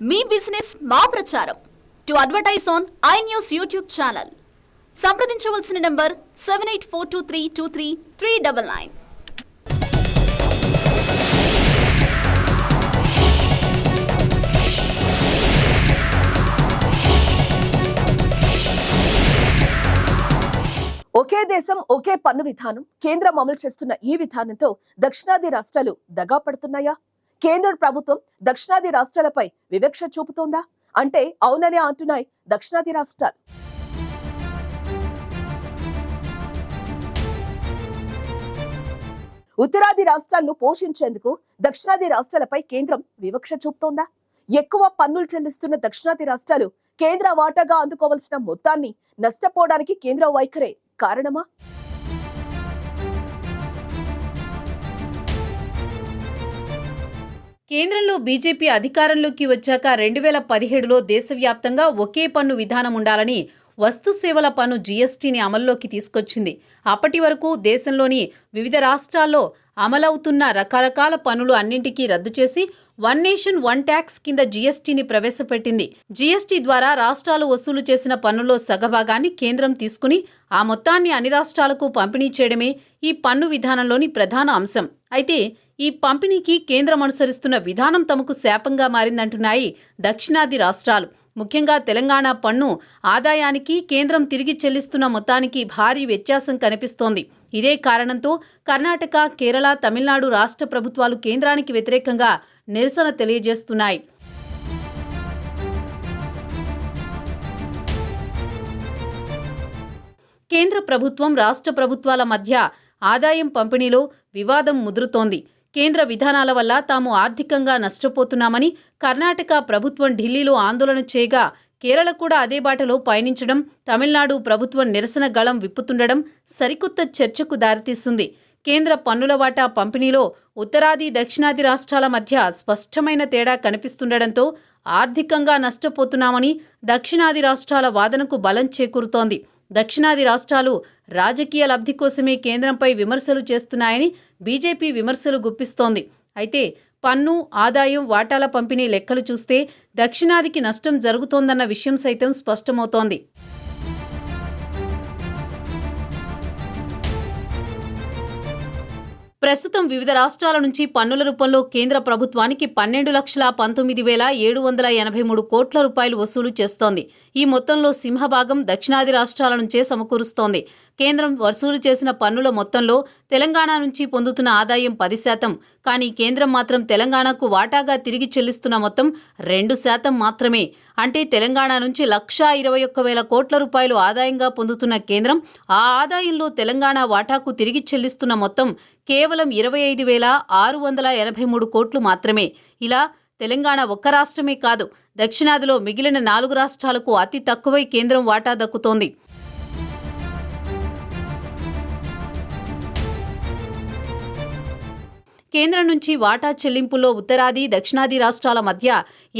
మీ business మా ప్రచారం. To advertise on I News YouTube channel. సంప్రదించవలసిన number seven eight four two three two three three double nine. ఒకే దేశం ఒకే పన్ను విధానం కేంద్రం అమలు చేస్తున్న ఈ విధానంతో దక్షిణాది రాష్ట్రాలు దగా పడుతున్నాయా? కేంద్ర ప్రభుత్వం దక్షిణాది రాష్ట్రాలపై వివక్ష చూపుతోందా? అంటే అవుననే అంటున్నాయి దక్షిణాది రాష్ట్రాలు. ఉత్తరాది రాష్ట్రాలను పోషించేందుకు దక్షిణాది రాష్ట్రాలపై కేంద్రం వివక్ష చూపుతోందా? ఎక్కువ పన్నులు చెల్లిస్తున్న దక్షిణాది రాష్ట్రాలు కేంద్ర వాటాగా అందుకోవాల్సిన మొత్తాన్ని నష్టపోవడానికి కేంద్ర వైఖరే కారణమా? కేంద్రంలో బీజేపీ అధికారంలోకి వచ్చాక రెండు వేల పదిహేడులో దేశవ్యాప్తంగా ఒకే పన్ను విధానం ఉండాలని వస్తు సేవల పన్ను జీఎస్టీని అమల్లోకి తీసుకొచ్చింది. అప్పటి వరకు దేశంలోని వివిధ రాష్ట్రాల్లో అమలవుతున్న రకరకాల పన్నులు అన్నింటికీ రద్దు చేసి వన్ నేషన్ వన్ ట్యాక్స్ కింద జీఎస్టీని ప్రవేశపెట్టింది. జీఎస్టీ ద్వారా రాష్ట్రాలు వసూలు చేసిన పన్నులో సగభాగాన్ని కేంద్రం తీసుకుని ఆ మొత్తాన్ని అన్ని రాష్ట్రాలకు పంపిణీ చేయడమే ఈ పన్ను విధానంలోని ప్రధాన అంశం. అయితే ఈ పంపిణీకి కేంద్రం అనుసరిస్తున్న విధానం తమకు శాపంగా మారిందంటున్నాయి దక్షిణాది రాష్ట్రాలు. ముఖ్యంగా తెలంగాణ పన్ను ఆదాయానికి కేంద్రం తిరిగి చెల్లిస్తున్న మొత్తానికి భారీ వ్యత్యాసం కనిపిస్తోంది. ఇదే కారణంతో కర్ణాటక కేరళ తమిళనాడు రాష్ట్ర ప్రభుత్వాలు కేంద్రానికి వ్యతిరేకంగా నిరసన తెలియజేస్తున్నాయి. కేంద్ర ప్రభుత్వం రాష్ట్ర ప్రభుత్వాల మధ్య ఆదాయం పంపిణీలో వివాదం ముదురుతోంది. కేంద్ర విధానాల వల్ల తాము ఆర్థికంగా నష్టపోతున్నామని కర్ణాటక ప్రభుత్వం ఢిల్లీలో ఆందోళన చేయగా కేరళ కూడా అదే బాటలో పయనించడం తమిళనాడు ప్రభుత్వం నిరసన గళం విప్పుతుండడం సరికొత్త చర్చకు దారితీస్తుంది. కేంద్ర పన్నుల వాటా పంపిణీలో ఉత్తరాది దక్షిణాది రాష్ట్రాల మధ్య స్పష్టమైన తేడా కనిపిస్తుండటంతో ఆర్థికంగా నష్టపోతున్నామని దక్షిణాది రాష్ట్రాల వాదనకు బలం చేకూరుతోంది. దక్షిణాది రాష్ట్రాలు రాజకీయ లబ్ధి కోసమే కేంద్రంపై విమర్శలు చేస్తున్నాయని బీజేపీ విమర్శలు గుప్పిస్తోంది. అయితే పన్ను ఆదాయం వాటాల పంపిణీ లెక్కలు చూస్తే దక్షిణాదికి నష్టం జరుగుతోందన్న విషయం సైతం స్పష్టమవుతోంది. ప్రస్తుతం వివిధ రాష్ట్రాల నుంచి పన్నుల రూపంలో కేంద్ర ప్రభుత్వానికి పన్నెండు లక్షల పంతొమ్మిది వేల ఏడు వందల ఎనభై మూడు కోట్ల రూపాయలు వసూలు చేస్తోంది. ఈ మొత్తంలో సింహభాగం దక్షిణాది రాష్ట్రాల నుంచే సమకూరుస్తోంది. కేంద్రం వసూలు చేసిన పన్నుల మొత్తంలో తెలంగాణ నుంచి పొందుతున్న ఆదాయం పది శాతం. కానీ కేంద్రం మాత్రం తెలంగాణకు వాటాగా తిరిగి చెల్లిస్తున్న మొత్తం రెండు శాతం మాత్రమే. అంటే తెలంగాణ నుంచి లక్షా ఇరవై ఒక్క వేల కోట్ల రూపాయలు ఆదాయంగా పొందుతున్న కేంద్రం ఆ ఆదాయంలో తెలంగాణ వాటాకు తిరిగి చెల్లిస్తున్న మొత్తం కేవలం ఇరవై ఐదు వేల ఆరు వందల ఎనభై మూడు కోట్లు మాత్రమే. ఇలా తెలంగాణ ఒక్క రాష్ట్రమే కాదు దక్షిణాదిలో మిగిలిన నాలుగు రాష్ట్రాలకు అతి తక్కువై కేంద్రం వాటా దక్కుతోంది. కేంద్రం నుంచి వాటా చెల్లింపుల్లో ఉత్తరాది దక్షిణాది రాష్ట్రాల మధ్య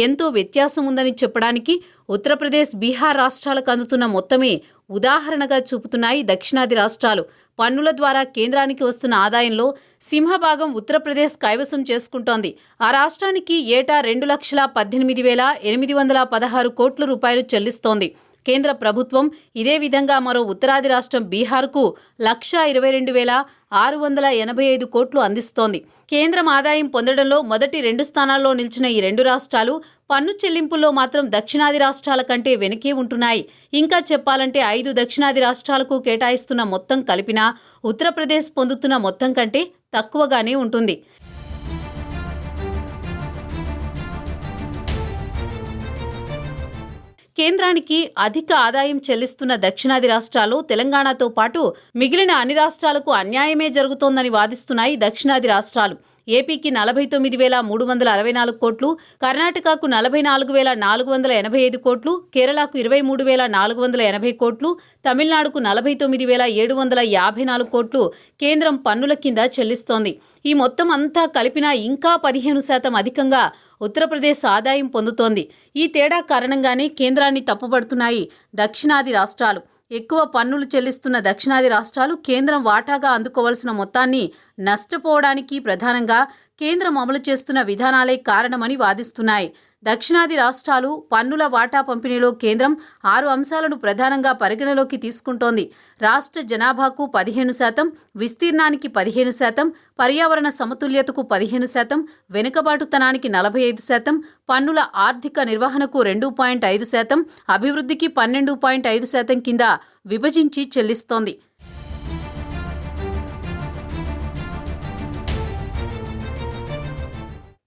ఎంతో వ్యత్యాసం ఉందని చెప్పడానికి ఉత్తరప్రదేశ్ బీహార్ రాష్ట్రాలకు అందుతున్న మొత్తమే ఉదాహరణగా చూపుతున్నాయి దక్షిణాది రాష్ట్రాలు. పన్నుల ద్వారా కేంద్రానికి వస్తున్న ఆదాయంలో సింహభాగం ఉత్తరప్రదేశ్ కైవసం చేసుకుంటోంది. ఆ రాష్ట్రానికి ఏటా రెండు లక్షల పద్దెనిమిది వేల ఎనిమిది వందల పదహారు కోట్ల రూపాయలు చెల్లిస్తోంది. కేంద్ర ప్రభుత్వం ఇదే విధంగా మరో ఉత్తరాది రాష్ట్రం బీహార్కు లక్షా ఇరవై రెండు వేల ఆరు వందల ఎనభై ఐదు కోట్లు అందిస్తోంది. కేంద్రం ఆదాయం పొందడంలో మొదటి రెండు స్థానాల్లో నిలిచిన ఈ రెండు రాష్ట్రాలు పన్ను చెల్లింపుల్లో మాత్రం దక్షిణాది రాష్ట్రాల కంటే వెనకే ఉంటున్నాయి. ఇంకా చెప్పాలంటే ఐదు దక్షిణాది రాష్ట్రాలకు కేటాయిస్తున్న మొత్తం కలిపినా ఉత్తరప్రదేశ్ పొందుతున్న మొత్తం కంటే తక్కువగానే ఉంటుంది. కేంద్రానికి అధిక ఆదాయం చెల్లిస్తున్న దక్షిణాది రాష్ట్రాలు తెలంగాణతో పాటు మిగిలిన అన్ని రాష్ట్రాలకు అన్యాయమే జరుగుతోందని వాదిస్తున్నాయి దక్షిణాది రాష్ట్రాలు. ఏపీకి నలభై తొమ్మిది వేల మూడు వందల అరవై నాలుగు కోట్లు కర్ణాటకకు నలభై నాలుగు వేల నాలుగు వందల ఎనభై ఐదు కోట్లు కేరళకు ఇరవై మూడు వేల నాలుగు వందల ఎనభై కోట్లు తమిళనాడుకు నలభై తొమ్మిది వేల ఏడు వందల యాభై నాలుగు కోట్లు కేంద్రం పన్నుల కింద చెల్లిస్తోంది. ఈ మొత్తం అంతా కలిపినా ఇంకా పదిహేను శాతం అధికంగా ఉత్తరప్రదేశ్ ఆదాయం పొందుతోంది. ఈ తేడా కారణంగానే కేంద్రాన్ని తప్పుపడుతున్నాయి దక్షిణాది రాష్ట్రాలు. ఎక్కువ పన్నులు చెల్లిస్తున్న దక్షిణాది రాష్ట్రాలు కేంద్రం వాటాగా అందుకోవలసిన మొత్తాన్ని నష్టపోవడానికి ప్రధానంగా కేంద్రం అమలు చేస్తున్న విధానాలే కారణమని వాదిస్తున్నాయి. దక్షిణాది రాష్ట్రాలు పన్నుల వాటా పంపిణీలో కేంద్రం ఆరు అంశాలను ప్రధానంగా పరిగణలోకి తీసుకుంటోంది. రాష్ట్ర జనాభాకు పదిహేను శాతం విస్తీర్ణానికి పదిహేను శాతం పర్యావరణ సమతుల్యతకు పదిహేను శాతం వెనుకబాటుతనానికి నలభై ఐదు శాతం పన్నుల ఆర్థిక నిర్వహణకు రెండు పాయింట్ ఐదు శాతం అభివృద్ధికి పన్నెండు పాయింట్ ఐదు శాతం కింద విభజించి చెల్లిస్తోంది.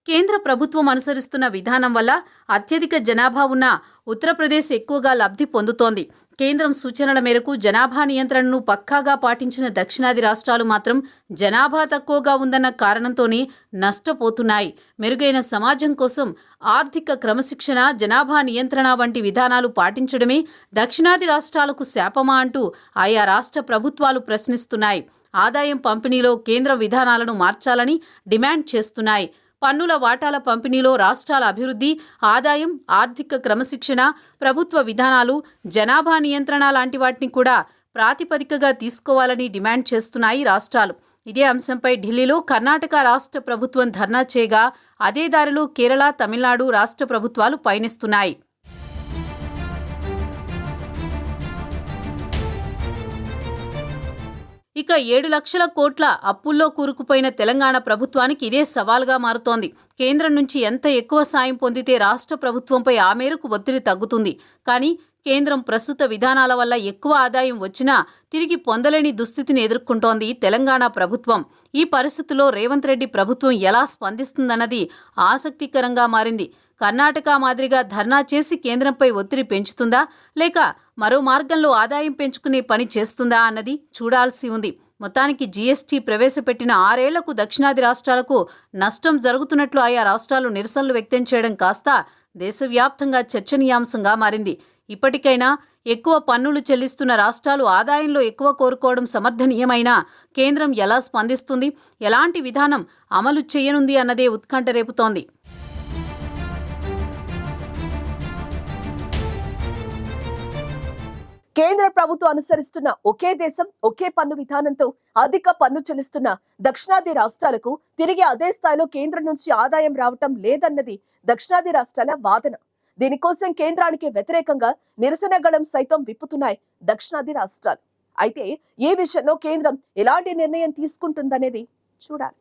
కేంద్ర ప్రభుత్వం అనుసరిస్తున్న విధానం వల్ల అత్యధిక జనాభా ఉన్న ఉత్తరప్రదేశ్ ఎక్కువగా లబ్ధి పొందుతోంది. కేంద్రం సూచనల మేరకు జనాభా నియంత్రణను పక్కాగా పాటించిన దక్షిణాది రాష్ట్రాలు మాత్రం జనాభా తక్కువగా ఉందన్న కారణంతోనే నష్టపోతున్నాయి. మెరుగైన సమాజం కోసం ఆర్థిక క్రమశిక్షణ జనాభా నియంత్రణ వంటి విధానాలు పాటించడమే దక్షిణాది రాష్ట్రాలకు శాపమా అంటూ ఆయా రాష్ట్ర ప్రభుత్వాలు ప్రశ్నిస్తున్నాయి. ఆదాయం పంపిణీలో కేంద్ర విధానాలను మార్చాలని డిమాండ్ చేస్తున్నాయి. పన్నుల వాటాల పంపిణీలో రాష్ట్రాల అభివృద్ధి ఆదాయం ఆర్థిక క్రమశిక్షణ ప్రభుత్వ విధానాలు జనాభా నియంత్రణ లాంటి వాటిని కూడా ప్రాతిపదికగా తీసుకోవాలని డిమాండ్ చేస్తున్నాయి రాష్ట్రాలు. ఇదే అంశంపై ఢిల్లీలో కర్ణాటక రాష్ట్ర ప్రభుత్వం ధర్నా చేయగా అదే దారిలో కేరళ తమిళనాడు రాష్ట్ర ప్రభుత్వాలు పయనిస్తున్నాయి. ఇక ఏడు లక్షల కోట్ల అప్పుల్లో కూరుకుపోయిన తెలంగాణ ప్రభుత్వానికి ఇదే సవాల్గా మారుతోంది. కేంద్రం నుంచి ఎంత ఎక్కువ సాయం పొందితే రాష్ట్ర ప్రభుత్వంపై ఆ మేరకు ఒత్తిడి తగ్గుతుంది. కానీ కేంద్రం ప్రస్తుత విధానాల వల్ల ఎక్కువ ఆదాయం వచ్చినా తిరిగి పొందలేని దుస్థితిని ఎదుర్కొంటోంది తెలంగాణ ప్రభుత్వం. ఈ పరిస్థితిలో రేవంత్ రెడ్డి ప్రభుత్వం ఎలా స్పందిస్తుందన్నది ఆసక్తికరంగా మారింది. కర్ణాటక మాదిరిగా ధర్నా చేసి కేంద్రంపై ఒత్తిడి పెంచుతుందా? లేక మరో మార్గంలో ఆదాయం పెంచుకునే పని చేస్తుందా అన్నది చూడాల్సి ఉంది. మొత్తానికి జీఎస్టీ ప్రవేశపెట్టిన ఆరేళ్ళకు దక్షిణాది రాష్ట్రాలకు నష్టం జరుగుతున్నట్లు ఆయా రాష్ట్రాలు నిరసనలు వ్యక్తం చేయడం కాస్త దేశవ్యాప్తంగా చర్చనీయాంశంగా మారింది. ఇప్పటికైనా ఎక్కువ పన్నులు చెల్లిస్తున్న రాష్ట్రాలు ఆదాయంలో ఎక్కువ కోరుకోవడం సమర్థనీయమైనా కేంద్రం ఎలా స్పందిస్తుంది? ఎలాంటి విధానం అమలు చేయనుంది అన్నదే ఉత్కంఠ రేపుతోంది. కేంద్ర ప్రభుత్వం అనుసరిస్తున్న ఒకే దేశం ఒకే పన్ను విధానంతో అధిక పన్ను చెల్లిస్తున్న దక్షిణాది రాష్ట్రాలకు తిరిగి అదే స్థాయిలో కేంద్రం నుంచి ఆదాయం రావటం లేదన్నది దక్షిణాది రాష్ట్రాల వాదన. దీనికోసం కేంద్రానికి వ్యతిరేకంగా నిరసన గళం సైతం విప్పుతున్నాయి దక్షిణాది రాష్ట్రాలు. అయితే ఈ విషయంలో కేంద్రం ఎలాంటి నిర్ణయం తీసుకుంటుందనేది చూడాలి.